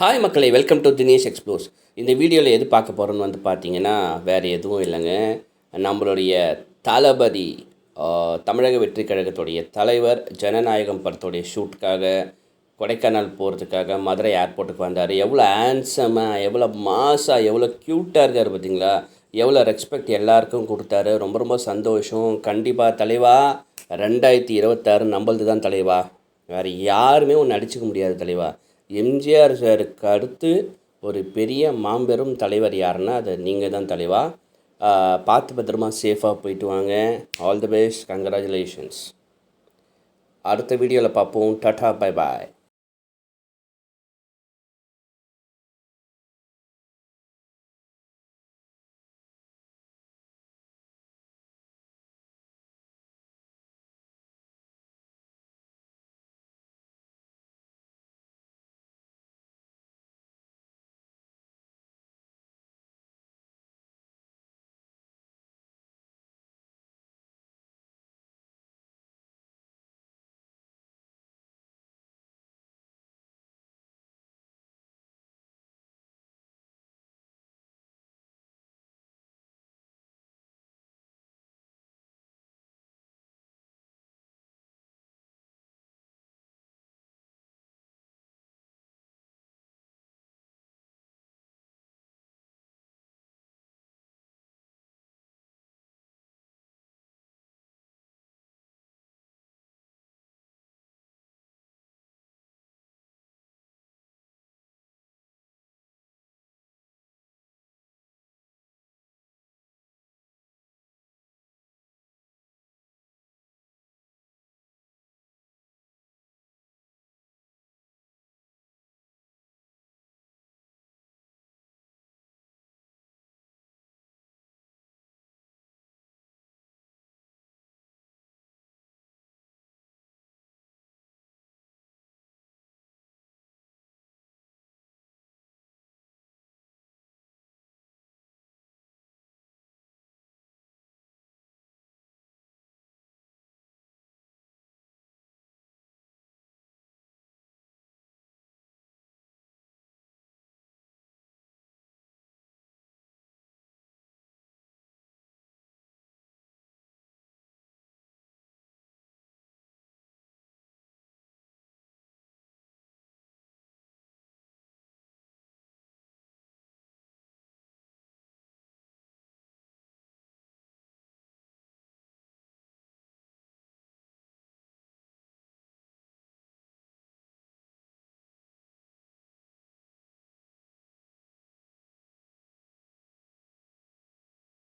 Hi மக்களை. Welcome to Dinesh explores இந்த வீடியோவில் எது பார்க்க போகிறோன்னு வந்து பார்த்தீங்கன்னா வேறு எதுவும் இல்லைங்க. நம்மளுடைய தளபதி தமிழக வெற்றி கழகத்துடைய தலைவர் ஜனநாயகம் படத்துடைய ஷூட்டுக்காக கொடைக்கானல் போகிறதுக்காக மதுரை ஏர்போர்ட்டுக்கு வந்தார். எவ்வளோ ஹேண்ட்ஸமாக எவ்வளோ மாஸாக எவ்வளோ க்யூட்டாக இருக்கார் பார்த்தீங்களா எவ்வளோ ரெஸ்பெக்ட் எல்லாருக்கும் கொடுத்தாரு. ரொம்ப ரொம்ப சந்தோஷம். கண்டிப்பாக தலைவா ரெண்டாயிரத்தி இருபத்தாறு நம்மளது தான் தலைவா. வேறு யாருமே ஒன்று அடிச்சுக்க முடியாது தலைவா. எம்ஜிஆர் சாருக்கு அடுத்து ஒரு பெரிய மாபெரும் தலைவர் யாருன்னா அது நீங்கள் தான் தலைவா பார்த்து பத்திரமா சேஃபாக போயிட்டு வாங்க. ஆல் தி பெஸ்ட் கங்க்ராச்சுலேஷன்ஸ் அடுத்த வீடியோவில் பார்ப்போம். Tata bye bye